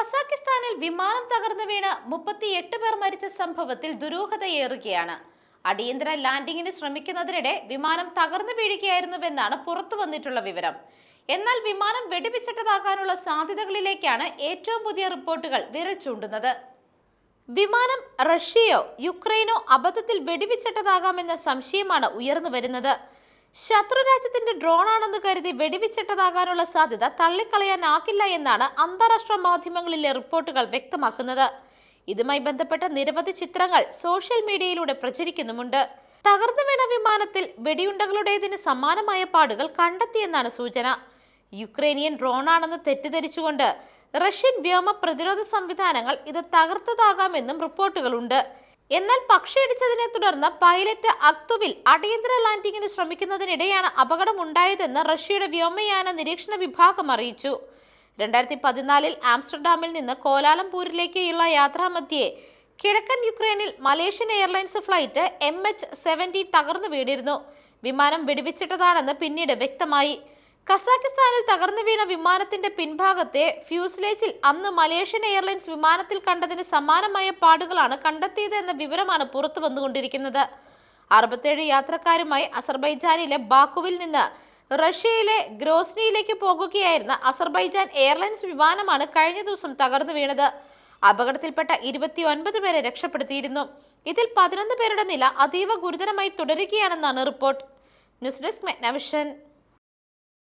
കസാക്കിസ്ഥാനിൽ വിമാനം തകർന്നു വീണ് മുപ്പത്തിയെട്ട് പേർ മരിച്ച സംഭവത്തിൽ ദുരൂഹതയേറുകയാണ്. അടിയന്തര ലാൻഡിങ്ങിന് ശ്രമിക്കുന്നതിനിടെ വിമാനം തകർന്നു വീഴുകയായിരുന്നുവെന്നാണ് പുറത്തു വന്നിട്ടുള്ള വിവരം. എന്നാൽ വിമാനം വെടിവെച്ചിട്ടതാകാനുള്ള സാധ്യതകളിലേക്കാണ് ഏറ്റവും പുതിയ റിപ്പോർട്ടുകൾ വിരൽ ചൂണ്ടുന്നത്. വിമാനം റഷ്യയോ യുക്രൈനോ അബദ്ധത്തിൽ വെടിവെച്ചിട്ടതാകാമെന്ന സംശയമാണ് ഉയർന്നു വരുന്നത്. ശത്രു ഡ്രോൺ ഡ്രോണാണെന്ന് കരുതി വെടിവെച്ചിട്ടതാകാനുള്ള സാധ്യത തള്ളിക്കളയാനാകില്ല എന്നാണ് അന്താരാഷ്ട്ര മാധ്യമങ്ങളിലെ റിപ്പോർട്ടുകൾ വ്യക്തമാക്കുന്നത്. ഇതുമായി ബന്ധപ്പെട്ട നിരവധി ചിത്രങ്ങൾ സോഷ്യൽ മീഡിയയിലൂടെ പ്രചരിക്കുന്നുമുണ്ട്. തകർന്നു വീണ വിമാനത്തിൽ വെടിയുണ്ടകളുടേതിന് സമാനമായ പാടുകൾ കണ്ടെത്തിയെന്നാണ് സൂചന. യുക്രൈനിയൻ ഡ്രോണാണെന്ന് തെറ്റിദ്ധരിച്ചുകൊണ്ട് റഷ്യൻ വ്യോമ പ്രതിരോധ സംവിധാനങ്ങൾ ഇത് തകർത്തതാകാമെന്നും റിപ്പോർട്ടുകളുണ്ട്. എന്നാൽ പക്ഷിയടിച്ചതിനെ തുടർന്ന് പൈലറ്റ് അക്തുവിൽ അടിയന്തര ലാൻഡിങ്ങിന് ശ്രമിക്കുന്നതിനിടെയാണ് അപകടമുണ്ടായതെന്ന് റഷ്യയുടെ വ്യോമയാന നിരീക്ഷണ വിഭാഗം അറിയിച്ചു. രണ്ടായിരത്തി പതിനാലിൽ ആംസ്റ്റർഡാമിൽ നിന്ന് കോലാലംപൂരിലേക്കുള്ള യാത്രാമധ്യേ കിഴക്കൻ യുക്രൈനിൽ Malaysian airlines flight M H seventy തകർന്നു വീണിരുന്നു. വിമാനം വെടിവെച്ചിട്ടതാണെന്ന് പിന്നീട് വ്യക്തമായി. കസാക്കിസ്ഥാനിൽ തകർന്നു വീണ വിമാനത്തിന്റെ പിൻഭാഗത്തെ ഫ്യൂസ്ലേജിൽ അന്ന് മലേഷ്യൻ എയർലൈൻസ് വിമാനത്തിൽ കണ്ടതിന് സമാനമായ പാടുകളാണ് കണ്ടെത്തിയത് എന്ന വിവരമാണ് പുറത്തു വന്നുകൊണ്ടിരിക്കുന്നത്. അറുപത്തേഴ് യാത്രക്കാരുമായി അസർബൈജാനിലെ ബാക്കുവിൽ നിന്ന് റഷ്യയിലെ ഗ്രോസ്നിയിലേക്ക് പോകുകയായിരുന്ന അസർബൈജാൻ എയർലൈൻസ് വിമാനമാണ് കഴിഞ്ഞ ദിവസം തകർന്നു വീണത്. അപകടത്തിൽപ്പെട്ട ഇരുപത്തി ഒൻപത് പേരെ രക്ഷപ്പെടുത്തിയിരുന്നു. ഇതിൽ പതിനൊന്ന് പേരുടെ നില അതീവ ഗുരുതരമായി തുടരുകയാണെന്നാണ് റിപ്പോർട്ട്. News desk മെഗ്നവിഷൻ.